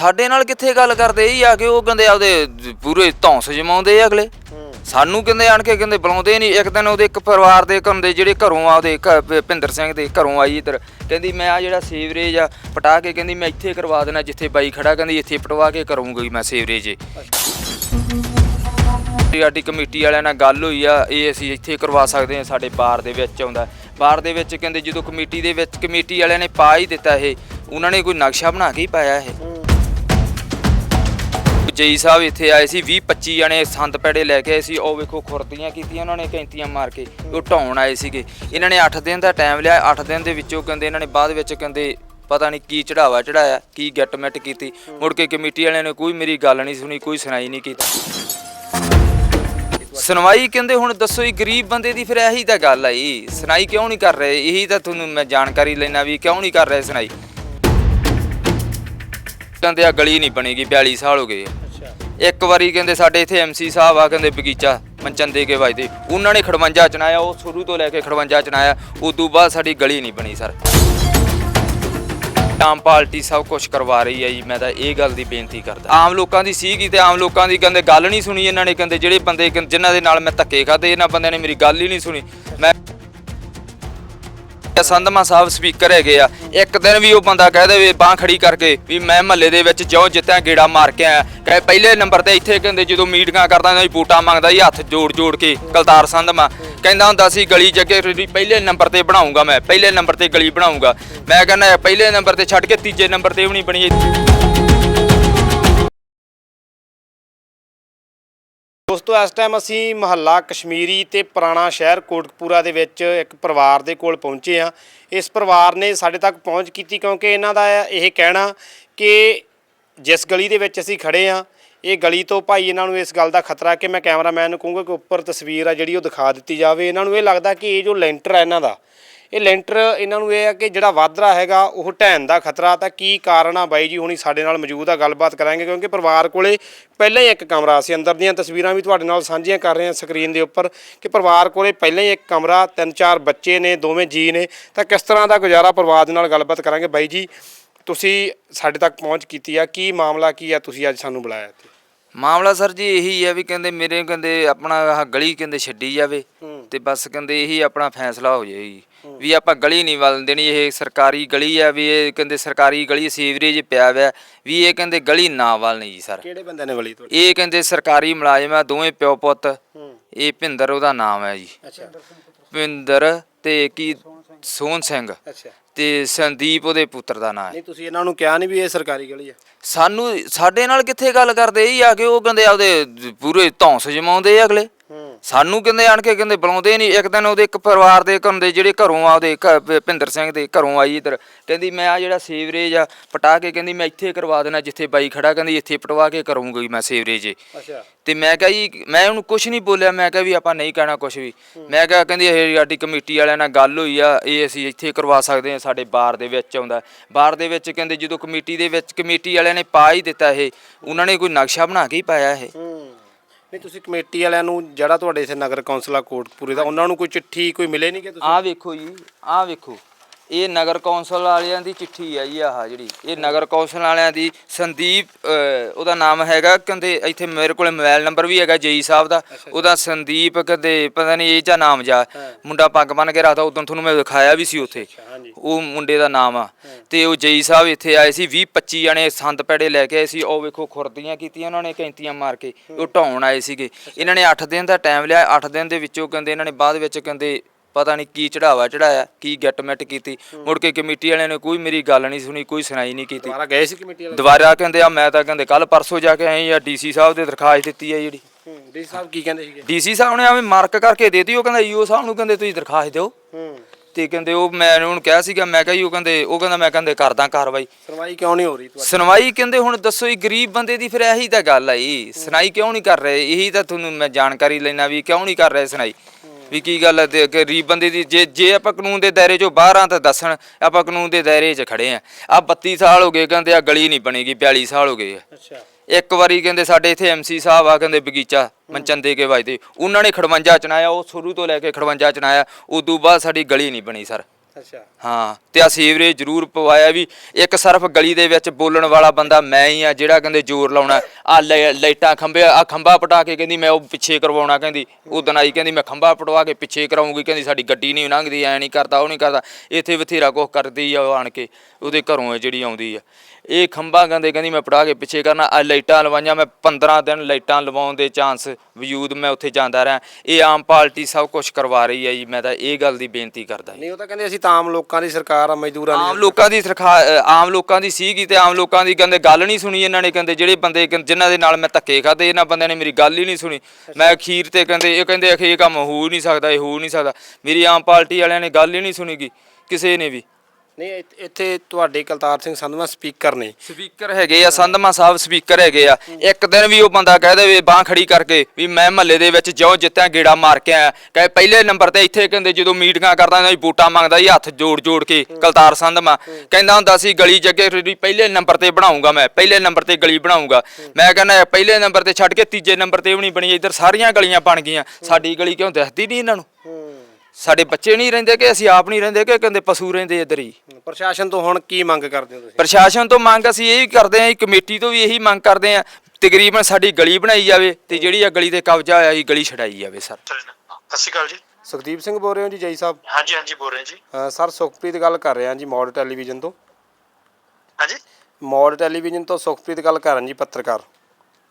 ਸਾਡੇ ਨਾਲ ਕਿੱਥੇ ਗੱਲ ਕਰਦੇ ਇਹ ਆ ਕਿ ਉਹ ਕਹਿੰਦੇ ਆਪਦੇ ਪੂਰੇ ਧੌਂਸ ਜਮਾਉਂਦੇ ਆ ਅਗਲੇ। ਸਾਨੂੰ ਕਹਿੰਦੇ ਆਣ ਕੇ ਕਹਿੰਦੇ ਬੁਲਾਉਂਦੇ ਨਹੀਂ ਇੱਕ ਦਿਨ ਉਹਦੇ ਇੱਕ ਪਰਿਵਾਰ ਦੇ ਕੰਦੇ ਜਿਹੜੇ ਘਰੋਂ ਆਉਦੇ ਭਿੰਦਰ ਸਿੰਘ ਦੇ ਘਰੋਂ ਆਈ ਇੱਧਰ। ਕਹਿੰਦੀ ਮੈਂ ਆ ਜਿਹੜਾ ਸੀਵਰੇਜ ਆ ਪਟਾ ਕੇ ਕਹਿੰਦੀ ਮੈਂ ਇੱਥੇ ਕਰਵਾ ਦੇਣਾ ਜਿੱਥੇ ਬਾਈ ਖੜਾ। ਕਹਿੰਦੀ ਇੱਥੇ ਪਟਵਾ ਕੇ ਕਰੂੰਗੀ ਮੈਂ ਸੀਵਰੇਜ ਸਾਡੀ ਕਮੇਟੀ ਵਾਲਿਆਂ ਨਾਲ ਗੱਲ ਹੋਈ ਆ ਇਹ ਅਸੀਂ ਇੱਥੇ ਕਰਵਾ ਸਕਦੇ ਹਾਂ ਸਾਡੇ ਬਾਰ ਦੇ ਵਿੱਚ ਆਉਂਦਾ। ਬਾਰ ਦੇ ਵਿੱਚ ਕਹਿੰਦੇ ਜਦੋਂ ਕਮੇਟੀ ਦੇ ਵਿੱਚ ਕਮੇਟੀ ਵਾਲਿਆਂ ਨੇ ਪਾ ਹੀ ਦਿੱਤਾ ਇਹ ਉਹਨਾਂ ਨੇ ਕੋਈ ਨਕਸ਼ਾ ਬਣਾ ਕੇ ਹੀ ਪਾਇਆ ਇਹ। ਜਈ ਸਾਹਿਬ ਇੱਥੇ ਆਏ ਸੀ 20 25 ਜਣੇ ਸੰਤ ਪੈੜੇ ਲੈ ਕੇ ਆਏ ਸੀ। ਉਹ ਵੇਖੋ ਖੁਰਦੀਆਂ ਕੀਤੀਆਂ ਉਹਨਾਂ ਨੇ, ਕੈਂਤੀਆਂ ਮਾਰ ਕੇ, ਉਹ ਢਾਉਣ ਆਏ ਸੀਗੇ। ਇਹਨਾਂ ਨੇ 8 ਦਿਨ ਦਾ ਟਾਈਮ ਲਿਆ 8 ਦਿਨ ਦੇ ਵਿੱਚੋਂ ਕਹਿੰਦੇ ਇਹਨਾਂ ਨੇ ਬਾਅਦ ਵਿੱਚ ਕਹਿੰਦੇ ਪਤਾ ਨਹੀਂ ਕੀ ਚੜਾਵਾ ਚੜਾਇਆ ਕੀ ਗੱਟਮੈਟ ਕੀਤੀ। ਮੁੜ ਕੇ ਕਮੇਟੀ ਵਾਲਿਆਂ ਨੇ ਕੋਈ ਮੇਰੀ ਗੱਲ ਨਹੀਂ ਸੁਣੀ, ਕੋਈ ਸੁਣਾਈ ਨਹੀਂ ਕੀਤੀ। ਸੁਣਵਾਈ ਕਹਿੰਦੇ ਹੁਣ ਦੱਸੋ ਇਹ ਗਰੀਬ ਬੰਦੇ ਦੀ ਫਿਰ ਇਹੀ ਤਾਂ ਗੱਲ ਆਈ ਸੁਣਾਈ ਕਿਉਂ ਨਹੀਂ ਕਰ ਰਹੇ? ਇਹੀ ਤਾਂ ਤੁਹਾਨੂੰ ਮੈਂ ਜਾਣਕਾਰੀ ਲੈਣਾ ਵੀ ਕਿਉਂ ਨਹੀਂ ਕਰ ਰਹੇ ਸੁਣਾਈ? ਕਹਿੰਦੇ ਆ ਗਲੀ ਨਹੀਂ ਬਣੇਗੀ 42 ਸਾਲ ਹੋ ਗਏ ਆ। ਇੱਕ ਵਾਰੀ ਕਹਿੰਦੇ ਸਾਡੇ ਇੱਥੇ ਐਮਸੀ ਸਾਹਿਬ ਆ ਕਹਿੰਦੇ ਬਗੀਚਾ ਮਨਚੰਦੇ ਕੇ ਵਜਦੇ। ਉਹਨਾਂ ਨੇ ਖੜਵੰਜਾ ਚਨਾਇਆ ਉਹ ਸ਼ੁਰੂ ਤੋਂ ਲੈ ਕੇ ਖੜਵੰਜਾ ਚਨਾਇਆ ਉਸ ਤੋਂ ਬਾਅਦ ਸਾਡੀ ਗਲੀ ਨਹੀਂ ਬਣੀ ਸਰ। ਆਮ ਪਾਰਟੀ ਸਭ ਕੁਝ ਕਰਵਾ ਰਹੀ ਹੈ ਜੀ ਮੈਂ ਤਾਂ ਇਹ ਗੱਲ ਦੀ ਬੇਨਤੀ ਕਰਦਾ। ਆਮ ਲੋਕਾਂ ਦੀ ਸੀਗੀ ਤੇ ਆਮ ਲੋਕਾਂ ਦੀ ਕਹਿੰਦੇ ਗੱਲ ਨਹੀਂ ਸੁਣੀ ਇਹਨਾਂ ਨੇ ਕਹਿੰਦੇ ਜਿਹੜੇ ਬੰਦੇ ਕਹਿੰ- ਜਿਨ੍ਹਾਂ ਦੇ ਨਾਲ ਮੈਂ ਧੱਕੇ ਖਾਦੇ ਇਹਨਾਂ ਬੰਦਿਆਂ ਨੇ ਮੇਰੀ ਗੱਲ ਹੀ ਨਹੀਂ ਸੁਣੀ। ਮੈਂ ਸੰਧਮਾ ਸਾਹਿਬ ਸਪੀਕਰ ਹੈਗੇ ਆ, ਇੱਕ ਦਿਨ ਵੀ ਉਹ ਬੰਦਾ ਕਹਿ ਦੇਵੇ, ਬਾਹ ਖੜੀ ਕਰਕੇ ਵੀ ਮੈਂ ਮਹੱਲੇ ਦੇ ਵਿੱਚ ਜਿਉਂ ਜਿੱਤਿਆ ਗੇੜਾ ਮਾਰ ਕੇ ਆਇਆ। ਕਹੇ ਪਹਿਲੇ ਨੰਬਰ ਤੇ ਇੱਥੇ ਕਹਿੰਦੇ ਜਦੋਂ ਮੀਟਿੰਗਾਂ ਕਰਦਾ ਇਹਨਾਂ ਦੀ ਵੋਟਾਂ ਮੰਗਦਾ ਸੀ, ਹੱਥ ਜੋੜ ਜੋੜ ਕੇ ਕਲਤਾਰ ਸੰਧਮਾ ਕਹਿੰਦਾ ਹੁੰਦਾ ਸੀ, ਗਲੀ ਜੱਗੇ ਪਹਿਲੇ ਨੰਬਰ ਤੇ ਬਣਾਉਂਗਾ ਮੈਂ, ਪਹਿਲੇ ਨੰਬਰ ਤੇ ਗਲੀ ਬਣਾਉਂਗਾ। ਮੈਂ ਕਹਿੰਦਾ, ਪਹਿਲੇ ਨੰਬਰ ਤੇ ਛੱਡ ਕੇ ਤੀਜੇ ਨੰਬਰ ਤੇ ਵੀ ਨਹੀਂ ਬਣੀ ਦੋਸਤੋ, ਇਸ ਟਾਈਮ ਅਸੀਂ ਮਹੱਲਾ ਕਸ਼ਮੀਰੀ ਤੇ ਪੁਰਾਣਾ ਸ਼ਹਿਰ ਕੋਟਕਪੂਰਾ ਦੇ ਵਿੱਚ ਇੱਕ ਪਰਿਵਾਰ ਦੇ ਕੋਲ ਪਹੁੰਚੇ ਆ ਇਸ ਪਰਿਵਾਰ ਨੇ ਸਾਡੇ ਤੱਕ ਪਹੁੰਚ ਕੀਤੀ ਕਿਉਂਕਿ ਇਹਨਾਂ ਦਾ ਇਹ ਕਹਿਣਾ ਕਿ ਜਿਸ ਗਲੀ ਦੇ ਵਿੱਚ ਅਸੀਂ ਖੜੇ ਆ ਇਹ ਗਲੀ ਤੋਂ ਭਾਈ ਇਹਨਾਂ ਨੂੰ ਇਸ ਗੱਲ ਦਾ ਖਤਰਾ ਕਿ ਮੈਂ ਕੈਮਰਾਮੈਨ ਨੂੰ ਕਹੂੰਗਾ ਕਿ ਉੱਪਰ ਤਸਵੀਰ ਆ ਜਿਹੜੀ ਉਹ ਦਿਖਾ ਦਿੱਤੀ ਜਾਵੇ। ਇਹਨਾਂ ਨੂੰ ਇਹ ਲੱਗਦਾ ਕਿ ਇਹ ਜੋ ਲੈਂਟਰ ਹੈ ਇਹਨਾਂ ਦਾ ਇਹ ਲੈਂਟਰ ਇਹਨਾਂ ਨੂੰ ਇਹ ਆ ਕਿ ਜਿਹੜਾ ਵਾਧਰਾ ਹੈਗਾ ਉਹ ਢਹਿਣ ਦਾ ਖਤਰਾ ਤਾਂ ਕੀ ਕਾਰਨ ਆ ਬਾਈ ਜੀ? ਹੁਣੀ ਸਾਡੇ ਨਾਲ ਮੌਜੂਦ ਆ ਗੱਲਬਾਤ ਕਰਾਂਗੇ ਕਿਉਂਕਿ ਪਰਿਵਾਰ ਕੋਲੇ ਪਹਿਲਾਂ ਹੀ ਇੱਕ ਕਮਰਾ ਸੀ। ਅੰਦਰ ਦੀਆਂ ਤਸਵੀਰਾਂ ਵੀ ਤੁਹਾਡੇ ਨਾਲ ਸਾਂਝੀਆਂ ਕਰ ਰਹੇ ਹਾਂ ਸਕਰੀਨ ਦੇ ਉੱਪਰ ਕਿ ਪਰਿਵਾਰ ਕੋਲੇ ਪਹਿਲਾਂ ਹੀ ਇੱਕ ਕਮਰਾ ਤਿੰਨ ਚਾਰ ਬੱਚੇ ਨੇ ਦੋਵੇਂ ਜੀ ਨੇ। ਤਾਂ ਕਿਸ ਤਰ੍ਹਾਂ ਦਾ ਗੁਜ਼ਾਰਾ ਪਰਿਵਾਰ ਦੇ ਨਾਲ ਗੱਲਬਾਤ ਕਰਾਂਗੇ? ਬਾਈ ਜੀ ਤੁਸੀਂ ਸਾਡੇ ਤੱਕ ਪਹੁੰਚ ਕੀਤੀ ਆ। ਕੀ ਮਾਮਲਾ ਕੀ ਆ? ਤੁਸੀਂ ਅੱਜ ਸਾਨੂੰ ਬੁਲਾਇਆ ਇੱਥੇ। ਮਾਮਲਾ ਸਰ ਜੀ ਇਹੀ ਹੈ ਵੀ ਕਹਿੰਦੇ ਮੇਰੇ ਕਹਿੰਦੇ ਆਪਣਾ ਆਹ ਗਲੀ ਕਹਿੰਦੇ ਛੱਡੀ ਜਾਵੇ। ਤੇ ਬਸ ਕਹਿੰਦੇ ਇਹੀ ਆਪਣਾ ਫੈਸਲਾ ਹੋ ਜਾਏਗੀ। ਵੀ ਆਪਾਂ ਗਲੀ ਨਹੀਂ ਵੱਲ ਦੇਣੀ ਇਹ ਸਰਕਾਰੀ ਗਲੀ ਆ ਵੀ ਇਹ ਕਹਿੰਦੇ ਸਰਕਾਰੀ ਗਲੀ ਸੀਵਰੇਜ ਪਿਆ ਹੋਇਆ ਵੀ ਇਹ ਕਹਿੰਦੇ ਗਲੀ ਨਾ ਵੱਲ ਨਹੀਂ ਜੀ ਸਰ। ਕਿਹੜੇ ਬੰਦੇ ਨੇ ਗਲੀ ਤੁਹਾਡੀ ਇਹ ਕਹਿੰਦੇ ਸਰਕਾਰੀ ਮੁਲਾਜ਼ਮ ਆ ਦੋਵੇਂ ਪਿਓ ਪੁੱਤ। ਇਹ ਭਿੰਦਰ ਉਹਦਾ ਨਾਮ ਹੈ ਜੀ। ਅੱਛਾ। ਭਿੰਦਰ ਤੇ ਕੀ? ਸੋਹਣ ਸਿੰਘ। ਅੱਛਾ। ਤੇ ਸੰਦੀਪ ਉਹਦੇ ਪੁੱਤਰ ਦਾ ਨਾਮ ਹੈ। ਨਹੀਂ ਤੁਸੀਂ ਇਹਨਾਂ ਨੂੰ ਕਿਹਾ ਨਹੀਂ ਵੀ ਇਹ ਸਰਕਾਰੀ ਗਲੀ ਆ। ਸਾਨੂੰ ਸਾਡੇ ਨਾਲ ਕਿੱਥੇ ਗੱਲ ਕਰਦੇ? ਇਹ ਆ ਕਿ ਉਹ ਕਹਿੰਦੇ ਆਪਦੇ ਪੂਰੇ ਧੌਂਸ ਜਮਾਉਂਦੇ ਆ ਅਗਲੇ। ਸਾਨੂੰ ਕਹਿੰਦੇ ਆਣ ਕੇ ਕਹਿੰਦੇ ਬੁਲਾਉਂਦੇ ਨਹੀਂ। ਇੱਕ ਦਿਨ ਉਹਦੇ ਇੱਕ ਪਰਿਵਾਰ ਦੇ ਕੰਦੇ ਜਿਹੜੇ ਘਰੋਂ ਆਉਦੇ ਭਿੰਦਰ ਸਿੰਘ ਦੇ ਘਰੋਂ ਆਈ ਇੱਧਰ। ਕਹਿੰਦੀ ਮੈਂ ਆ ਜਿਹੜਾ ਸੀਵਰੇਜ ਆ ਪਟਾ ਕੇ ਕਹਿੰਦੀ ਮੈਂ ਇੱਥੇ ਕਰਵਾ ਦੇਣਾ ਜਿੱਥੇ ਬਾਈ ਖੜਾ। ਕਹਿੰਦੀ ਇੱਥੇ ਪਟਵਾ ਕੇ ਕਰੂੰਗੀ ਮੈਂ ਸੀਵਰੇਜ। ਅੱਛਾ। ਤੇ ਮੈਂ ਕਿਹਾ ਜੀ ਮੈਂ ਉਹਨੂੰ ਕੁਝ ਨਹੀਂ ਬੋਲਿਆ। ਮੈਂ ਕਿਹਾ ਵੀ ਆਪਾਂ ਨਹੀਂ ਕਹਿਣਾ ਕੁਝ ਵੀ। ਮੈਂ ਕਿਹਾ ਕਹਿੰਦੀ ਇਹ ਸਾਡੀ ਕਮੇਟੀ ਵਾਲਿਆਂ ਨਾਲ ਗੱਲ ਹੋਈ ਆ ਇਹ ਅਸੀਂ ਇੱਥੇ ਕਰਵਾ ਸਕਦੇ ਹਾਂ ਸਾਡੇ ਬਾਰ ਦੇ ਵਿੱਚ ਆਉਂਦਾ। ਬਾਰ ਦੇ ਵਿੱਚ ਕਹਿੰਦੇ ਜਦੋਂ ਕਮੇਟੀ ਦੇ ਵਿੱਚ ਕਮੇਟੀ ਵਾਲਿਆਂ ਨੇ ਪਾ ਹੀ ਦਿੱਤਾ ਇਹ ਉਹਨਾਂ ਨੇ ਕੋਈ ਨਕਸ਼ਾ ਬਣਾ ਕੇ ਹੀ ਪਾਇਆ ਇਹ। ਨਹੀਂ, ਤੁਸੀਂ ਕਮੇਟੀ ਵਾਲਿਆਂ ਨੂੰ ਜਿਹੜਾ ਤੁਹਾਡੇ ਇੱਥੇ ਨਗਰ ਕੌਂਸਲ ਆ ਕੋਟਕਪੂਰੇ ਦਾ, ਉਹਨਾਂ ਨੂੰ ਕੋਈ ਚਿੱਠੀ ਕੋਈ ਮਿਲੇ ਨਹੀਂ ਕਿ ਤੁਸੀਂ? ਆਹ ਵੇਖੋ ਜੀ, ਆਹ ਵੇਖੋ। ਇਹ ਨਗਰ ਕੌਂਸਲ ਵਾਲਿਆਂ ਦੀ ਚਿੱਠੀ ਆ ਜੀ ਆਹ ਜਿਹੜੀ। ਇਹ ਨਗਰ ਕੌਂਸਲ ਵਾਲਿਆਂ ਦੀ ਸੰਦੀਪ ਅਹ, ਉਹਦਾ ਨਾਮ ਹੈਗਾ ਕਹਿੰਦੇ ਇੱਥੇ ਮੇਰੇ ਕੋਲੇ ਮੋਬਾਈਲ ਨੰਬਰ ਵੀ ਹੈਗਾ ਜੇਈ ਸਾਹਿਬ ਦਾ। ਉਹਦਾ ਸੰਦੀਪ ਕਹਿੰਦੇ ਪਤਾ ਨਹੀਂ ਇਹ ਜਾਂ ਨਾਮ ਜਾ। ਮੁੰਡਾ ਪੱਗ ਬੰਨ ਕੇ ਰੱਖਦਾ ਉਦੋਂ ਤੁਹਾਨੂੰ ਮੈਂ ਦਿਖਾਇਆ ਵੀ ਸੀ ਉੱਥੇ। ਹਾਂਜੀ। ਉਹ ਮੁੰਡੇ ਦਾ ਨਾਮ ਆ। ਤੇ ਉਹ ਜੇਈ ਸਾਹਿਬ ਇੱਥੇ ਆਏ ਸੀ 20 25 ਜਣੇ ਸੰਤ ਪੈੜੇ ਲੈ ਕੇ ਆਏ ਸੀ। ਉਹ ਵੇਖੋ ਖੁਰਦੀਆਂ ਕੀਤੀਆਂ ਉਹਨਾਂ ਨੇ ਕੈਂਤੀਆਂ ਮਾਰ ਕੇ। ਉਹ ਢਾਉਣ ਆਏ ਸੀਗੇ। ਇਹਨਾਂ ਨੇ 8 ਦਿਨ ਦਾ ਟਾਈਮ ਲਿਆ। 8 ਦਿਨ ਦੇ ਵਿੱਚੋਂ ਕਹਿੰਦੇ ਇਹਨਾਂ ਨੇ ਬਾਅਦ ਵਿੱਚ ਕਹਿੰਦੇ ਪਤਾ ਨਹੀਂ ਕੀ ਚੜਾਵਾ ਚੜਾਇਆ ਕੀ ਗੱਟਮੈਟ ਕੀਤੀ। ਮੁੜ ਕੇ ਕਮੇਟੀ ਵਾਲਿਆਂ ਨੇ ਕੋਈ ਮੇਰੀ ਗੱਲ ਨਹੀਂ ਸੁਣੀ ਕੋਈ ਸੁਣਾਈ ਨਹੀਂ ਕੀਤੀ। ਦੁਬਾਰਾ ਗਏ ਸੀ ਕਮੇਟੀ ਵਾਲੇ? ਦੁਬਾਰਾ ਕਹਿੰਦੇ ਆ ਮੈਂ ਤਾਂ ਕਹਿੰਦੇ ਕੱਲ ਪਰਸੋਂ ਜਾ ਕੇ ਆਏ ਆ ਡੀਸੀ ਸਾਹਿਬ ਦੇ ਦਰਖਾਸਤ ਦਿੱਤੀ ਹੈ ਜਿਹੜੀ। ਹੂੰ ਡੀ ਸਾਹਿਬ ਕੀ ਕਹਿੰਦੇ ਸੀਗੇ? ਡੀਸੀ ਸਾਹਿਬ ਨੇ ਐਵੇਂ ਮਾਰਕ ਕਰਕੇ ਦੇਤੀ ਉਹ ਕਹਿੰਦਾ ਈਓ ਸਾਹਿਬ ਨੂੰ ਕਹਿੰਦੇ ਤੁਸੀਂ ਦਰਖਾਸਤ ਦਿਓ। ਤੇ ਕਹਿੰਦੇ ਉਹ ਮੈਂ ਉਹਨੂੰ ਕਿਹਾ ਸੀਗਾ ਮੈਂ ਕਿਹਾ ਜੀ ਉਹ ਕਹਿੰਦੇ ਉਹ ਕਹਿੰਦਾ ਮੈਂ ਕਹਿੰਦੇ ਕਰਦਾ ਕਾਰਵਾਈ। ਸੁਣਵਾਈ ਕਿਉਂ ਨਹੀਂ ਹੋ ਰਹੀ ਤੁਹਾਡੀ? ਸੁਣਵਾਈ ਕਹਿੰਦੇ ਹੁਣ ਦੱਸੋ ਇਹ ਗਰੀਬ ਬੰਦੇ ਦੀ ਫਿਰ ਇਹੀ ਤਾਂ ਗੱਲ ਆਈ ਸੁਣਾਈ ਕਿਉਂ ਨਹੀਂ ਕਰ ਰਹੇ? ਇਹੀ ਤਾਂ ਤੁਹਾਨੂੰ ਮੈਂ ਜਾਣਕਾਰੀ ਲੈਣਾ ਵੀ ਕਿਉਂ ਨਹੀਂ ਕਰ ਰਹੇ ਸੁਣਾਈ। ਵੀ ਕੀ ਗੱਲ ਹੈ ਤੇ ਗਰੀਬ ਬੰਦੇ ਦੀ ਜੇ ਜੇ ਆਪਾਂ ਕਾਨੂੰਨ ਦੇ ਦਾਇਰੇ 'ਚੋਂ ਬਾਹਰ ਆ ਤਾਂ ਦੱਸਣ ਆਪਾਂ ਕਾਨੂੰਨ ਦੇ ਦਾਇਰੇ 'ਚ ਖੜੇ ਆ। ਆ 32 ਸਾਲ ਹੋ ਗਏ ਕਹਿੰਦੇ ਆ ਗਲੀ ਨਹੀਂ ਬਣੇਗੀ 42 ਸਾਲ ਹੋ ਗਏ ਆ। ਅੱਛਾ। ਇੱਕ ਵਾਰੀ ਕਹਿੰਦੇ ਸਾਡੇ ਇੱਥੇ ਐਮਸੀ ਸਾਹਿਬ ਆ ਕਹਿੰਦੇ ਬਗੀਚਾ ਮਨਚੰਦੇ ਕੇ ਵਜਦੇ। ਉਹਨਾਂ ਨੇ ਖੜਵੰਜਾ ਚਨਾਇਆ ਉਹ ਸ਼ੁਰੂ ਤੋਂ ਲੈ ਕੇ ਖੜਵੰਜਾ ਚਨਾਇਆ ਉਸ ਤੋਂ ਬਾਅਦ ਸਾਡੀ ਗਲੀ ਨਹੀਂ ਬਣੀ ਸਰ। ਅੱਛਾ। ਹਾਂ, ਤੇ ਆ ਸੀਵਰੇਜ ਜ਼ਰੂਰ ਪਵਾਇਆ ਵੀ ਇੱਕ ਸਿਰਫ ਗਲੀ ਦੇ ਵਿੱਚ ਬੋਲਣ ਵਾਲਾ ਬੰਦਾ ਮੈਂ ਹੀ ਆ, ਜਿਹੜਾ ਕਹਿੰਦੇ ਜ਼ੋਰ ਲਾਉਣਾ। ਆ ਲਾਈਟਾਂ ਖੰਭੇ ਆ ਖੰਭਾ ਪਟਾ ਕੇ ਕਹਿੰਦੀ ਮੈਂ ਉਹ ਪਿੱਛੇ ਕਰਵਾਉਣਾ ਕਹਿੰਦੀ। ਉਹ ਆਈ ਕਹਿੰਦੀ ਮੈਂ ਖੰਭਾ ਪਟਵਾ ਕੇ ਪਿੱਛੇ ਕਰਾਉਂਗੀ, ਕਹਿੰਦੀ ਸਾਡੀ ਗੱਡੀ ਨਹੀਂ ਲੰਘਦੀ, ਐ ਨਹੀਂ ਕਰਦਾ, ਉਹ ਨਹੀਂ ਕਰਦਾ। ਇੱਥੇ ਬਥੇਰਾ ਕੁਛ ਕਰਦੀ ਆ ਉਹ ਆਣ ਕੇ, ਉਹਦੇ ਘਰੋਂ ਆ ਜਿਹੜੀ ਆਉਂਦੀ ਆ। ਇਹ ਖੰਭਾ ਕਹਿੰਦੇ, ਕਹਿੰਦੀ ਮੈਂ ਪਟਾ ਕੇ ਪਿੱਛੇ ਕਰਨਾ ਆ ਲਾਈਟਾਂ ਲਵਾਈਆਂ, ਮੈਂ 15 ਦਿਨ ਲਾਈਟਾਂ ਲਵਾਉਣ ਦੇ ਚਾਂਸ ਵਜੂਦ ਮੈਂ ਉੱਥੇ ਜਾਂਦਾ ਰਿਹਾ। ਇਹ ਆਮ ਪਾਰਟੀ ਸਭ ਕੁਝ ਕਰਵਾ ਰਹੀ ਹੈ ਜੀ। ਮੈਂ ਤਾਂ ਇਹ ਗੱਲ ਦੀ ਬੇਨਤੀ ਕਰਦਾ ਜੀ। ਨਹੀਂ ਉਹ ਤਾਂ ਕਹਿੰਦੇ ਅਸੀਂ ਤਾਂ ਆਮ ਲੋਕਾਂ ਦੀ ਸਰਕਾਰ ਆ ਮਜ਼ਦੂਰਾਂ ਆਮ ਦੀ ਲੋਕਾਂ ਦੀ ਸਰਕਾਰ ਆਮ ਲੋਕਾਂ ਦੀ ਸੀਗੀ ਤੇ ਆਮ ਲੋਕਾਂ ਦੀ ਕਹਿੰਦੇ ਗੱਲ ਨਹੀਂ ਸੁਣੀ ਇਹਨਾਂ ਨੇ। ਕਹਿੰਦੇ ਜਿਹੜੇ ਬੰਦੇ ਕਹਿੰ- ਜਿਨ੍ਹਾਂ ਦੇ ਨਾਲ ਮੈਂ ਧੱਕੇ ਖਾਦੇ ਇਹਨਾਂ ਬੰਦਿਆਂ ਨੇ ਮੇਰੀ ਗੱਲ ਹੀ ਨਹੀਂ ਸੁਣੀ। ਮੈਂ ਅਖੀਰ ਤੇ ਕਹਿੰਦੇ ਇਹ ਕਹਿੰਦੇ ਅਖੇ ਇਹ ਕੰਮ ਹੋ ਨਹੀਂ ਸਕਦਾ ਇਹ ਹੋ ਨਹੀਂ ਸਕਦਾ। ਮੇਰੀ ਆਮ ਪਾਰਟੀ ਵਾਲਿਆਂ ਨੇ ਗੱਲ ਹੀ ਨਹੀਂ ਸੁਣੀਗੀ ਕਿਸੇ ਨੇ ਵੀ। ਨਹੀਂ ਇੱਥੇ- ਇੱਥੇ ਤੁਹਾਡੇ ਕਲਤਾਰ ਸਿੰਘ ਸੰਧਵਾ ਸਪੀਕਰ ਨੇ। ਸਪੀਕਰ ਹੈਗੇ ਆ ਸੰਧਮਾ ਸਾਹਿਬ ਸਪੀਕਰ ਹੈਗੇ ਆ। ਇੱਕ ਦਿਨ ਵੀ ਉਹ ਬੰਦਾ ਕਹਿ ਦੇਵੇ, ਬਾਹ ਖੜੀ ਕਰਕੇ ਵੀ ਮੈਂ ਮਹੱਲੇ ਦੇ ਵਿੱਚ ਜਿਉਂ ਜਿੱਤਿਆ ਗੇੜਾ ਮਾਰ ਕੇ ਆਇਆ। ਕਹੇ ਪਹਿਲੇ ਨੰਬਰ ਤੇ ਇੱਥੇ ਕਹਿੰਦੇ ਜਦੋਂ ਮੀਟਿੰਗਾਂ ਕਰਦਾ ਹੁੰਦਾ ਸੀ, ਵੋਟਾਂ ਮੰਗਦਾ ਸੀ, ਹੱਥ ਜੋੜ ਜੋੜ ਕੇ ਕਲਤਾਰ ਸੰਧਮਾ ਕਹਿੰਦਾ ਹੁੰਦਾ ਸੀ, ਗਲੀ ਜੱਗੇ ਰੇਡੀ ਪਹਿਲੇ ਨੰਬਰ ਤੇ ਬਣਾਉਂਗਾ ਮੈਂ, ਪਹਿਲੇ ਨੰਬਰ ਤੇ ਗਲੀ ਬਣਾਉਂਗਾ। ਮੈਂ ਕਹਿੰਦਾ, ਪਹਿਲੇ ਨੰਬਰ ਤੇ ਛੱਡ ਕੇ ਤੀਜੇ ਨੰਬਰ ਤੇ ਵੀ ਨਹੀਂ ਬਣੀ, ਇੱਧਰ ਸਾਰੀਆਂ ਗਲੀਆਂ ਬਣ ਗਈਆਂ। ਸਾਡੀ ਗਲੀ ਕਿਉਂ ਦਿਖਦੀ ਨਹੀਂ ਇਹਨਾਂ ਨੂੰ? ਸਾਡੇ ਬੱਚੇ ਨਹੀਂ ਰਹਿੰਦੇ ਕਿ ਅਸੀਂ ਆਪ ਨਹੀਂ ਰਹਿੰਦੇ ਕਿ ਕਹਿੰਦੇ ਪਸ਼ੂ ਰਹਿੰਦੇ ਇੱਧਰ ਹੀ। ਪ੍ਰਸ਼ਾਸਨ ਤੋਂ ਹੁਣ ਕੀ ਮੰਗ ਕਰਦੇ ਹੋ ਤੁਸੀਂ? ਪ੍ਰਸ਼ਾਸਨ ਤੋਂ ਮੰਗ ਅਸੀਂ ਇਹ ਕਰਦੇ ਹਾਂ ਕਮੇਟੀ ਤੋਂ ਵੀ ਇਹੀ ਮੰਗ ਕਰਦੇ ਹਾਂ ਤਕਰੀਬਨ ਸਾਡੀ ਗਲੀ ਬਣਾਈ ਜਾਵੇ ਤੇ ਜਿਹੜੀ ਆ ਗਲੀ ਤੇ ਕਬਜ਼ਾ ਹੋਇਆ ਜੀ ਗਲੀ ਛਡਾਈ ਜਾਵੇ ਸਰ। ਸਤਿ ਸ਼੍ਰੀ ਅਕਾਲ ਜੀ। ਸੁਖਦੀਪ ਸਿੰਘ ਬੋਲ ਰਹੇ ਹੋ ਜੀ ਜੈ ਸਾਹਿਬ? ਹਾਂਜੀ ਹਾਂਜੀ ਬੋਲ ਰਹੇ ਜੀ। ਅ, ਸਰ ਸੁਖਪ੍ਰੀਤ ਗੱਲ ਕਰ ਰਿਹਾ ਜੀ ਮੌਡ ਟੈਲੀਵਿਜ਼ਨ ਤੋਂ। ਹਾਂਜੀ। ਮੌਡ ਟੈਲੀਵਿਜ਼ਨ ਤੋਂ ਸੁਖਪ੍ਰੀਤ ਗੱਲ ਕਰ ਰਿਹਾ ਜੀ ਪੱਤਰਕਾਰ।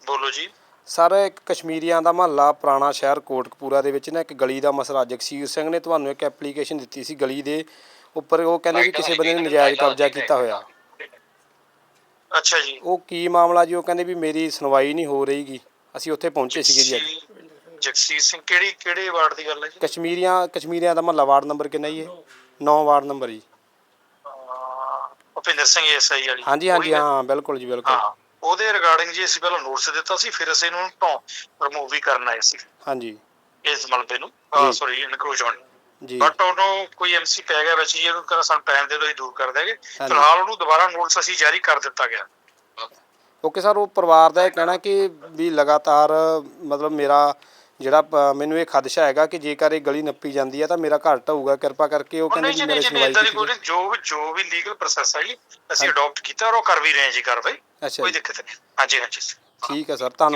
ਬੋਲੋ ਜੀ। ਸਰ ਇੱਕ ਕਸ਼ਮੀਰੀਆਂ ਦਾ ਮਹੱਲਾ ਪੁਰਾਣਾ ਸ਼ਹਿਰ ਕੋਟਕਪੂਰਾ ਦੇ ਵਿੱਚ ਨਾ ਇੱਕ ਗਲੀ ਦਾ ਮਸਲਾ। ਜਗਸੀਰ ਸਿੰਘ ਨੇ ਤੁਹਾਨੂੰ ਇੱਕ ਐਪਲੀਕੇਸ਼ਨ ਦਿੱਤੀ ਸੀ ਗਲੀ ਦੇ ਉੱਪਰ। ਉਹ ਕਹਿੰਦੇ ਵੀ ਕਿਸੇ ਬੰਦੇ ਨੇ ਨਜਾਇਜ਼ ਕਬਜ਼ਾ ਕੀਤਾ ਹੋਇਆ। ਅੱਛਾ ਜੀ। ਉਹ ਕੀ ਮਾਮਲਾ ਜੀ? ਉਹ ਕਹਿੰਦੇ ਵੀ ਮੇਰੀ ਸੁਣਵਾਈ ਨਹੀਂ ਹੋ ਰਹੀਗੀ। ਅਸੀਂ ਉੱਥੇ ਪਹੁੰਚੇ ਸੀਗੇ ਜੀ ਅੱਜ। ਜਗਸੀਰ- ਸਿੰਘ ਕਿਹੜੀ ਕਿਹੜੇ ਵਾਰਡ ਦੀ ਗੱਲ ਹੈ ਜੀ? ਕਸ਼ਮੀਰੀਆਂ ਕਸ਼ਮੀਰੀਆਂ ਦਾ ਮਹੱਲਾ ਵਾਰਡ ਨੰਬਰ ਕਿੰਨਾ ਜੀ ਇਹ? 9 ਵਾਰਡ ਨੰਬਰ ਜੀ। ਭੁਪਿੰਦਰ ਸਿੰਘ ਐਸਆਈ ਵਾਲੀ। ਹਾਂਜੀ ਹਾਂਜੀ ਹੈ? ਹਾਂ ਬਿਲਕੁਲ ਜੀ ਬਿਲਕੁਲ। ਹਾਂ। ਉਹਦੇ ਰਿਗਾਰਡਿੰਗ ਜੀ ਅਸੀਂ ਪਹਿਲਾਂ ਨੋਟਿਸ ਦਿੱਤਾ ਸੀ ਫਿਰ ਅਸੀਂ ਇਹਨੂੰ ਤੋਂ ਰਿਮੂਵ ਵੀ ਕਰਨ ਆਏ ਸੀ। ਹਾਂਜੀ। ਇਸ ਮਲਬੇ ਨੂੰ। ਸੌਰੀ ਇਨਕਰੋਚਮੈਂਟ ਜੀ। ਬਟ ਉਹਨੂੰ ਕੋਈ ਐਮਸੀ ਪੈ ਗਿਆ ਵਿੱਚ ਜੀ ਇਹਨੂੰ ਕਹਿੰਦਾ ਸਾਨੂੰ ਟਾਈਮ ਦੇ ਦਿਓ ਅਸੀਂ ਦੂਰ ਕਰ ਦੇਗੇ। ਫਿਲਹਾਲ ਉਹਨੂੰ ਦੁਬਾਰਾ ਨੋਟਿਸ ਅਸੀਂ ਜਾਰੀ ਕਰ ਦਿੱਤਾ ਗਿਆ। ਓਕੇ ਸਰ ਉਹ ਪਰਿਵਾਰ ਦਾ ਇਹ ਕਹਿਣਾ ਕਿ ਵੀ ਲਗਾਤਾਰ ਮਤਲਬ ਮੇਰਾ ਜਿਹੜਾ ਮੈਨੂੰ ਇਹ ਖਦਸ਼ਾ ਹੈਗਾ ਕਿ ਜੇਕਰ ਇਹ ਗਲੀ ਨੱਪੀ ਜਾਂਦੀ ਹੈ ਤਾਂ ਮੇਰਾ ਘਰ ਢਊਗਾ ਕਿਰਪਾ ਕਰਕੇ ਉਹ ਕਹਿੰਦੇ ਜੀ ਮੇਰੇ ਸੁਣਵਾਈ ਕੀਤੀ ਜੋ ਵੀ ਜੋ ਵੀ ਲੀਗਲ ਪ੍ਰੋਸੈਸ ਹੈ ਜੀ ਅਸੀਂ ਅਡਾਪਟ ਕੀਤਾ ਔਰ ਉਹ ਕਰ ਵੀ ਰਹੇ ਹਾਂ ਜੀ ਕਾਰਵਾਈ। ਅੱਛਾ ਕੋਈ ਜੀ। ਦਿੱਕਤ ਨਹੀਂ। ਹਾਂਜੀ ਹਾਂਜੀ। ਠੀਕ ਹੈ ਸਰ ਧੰਨਵਾਦ।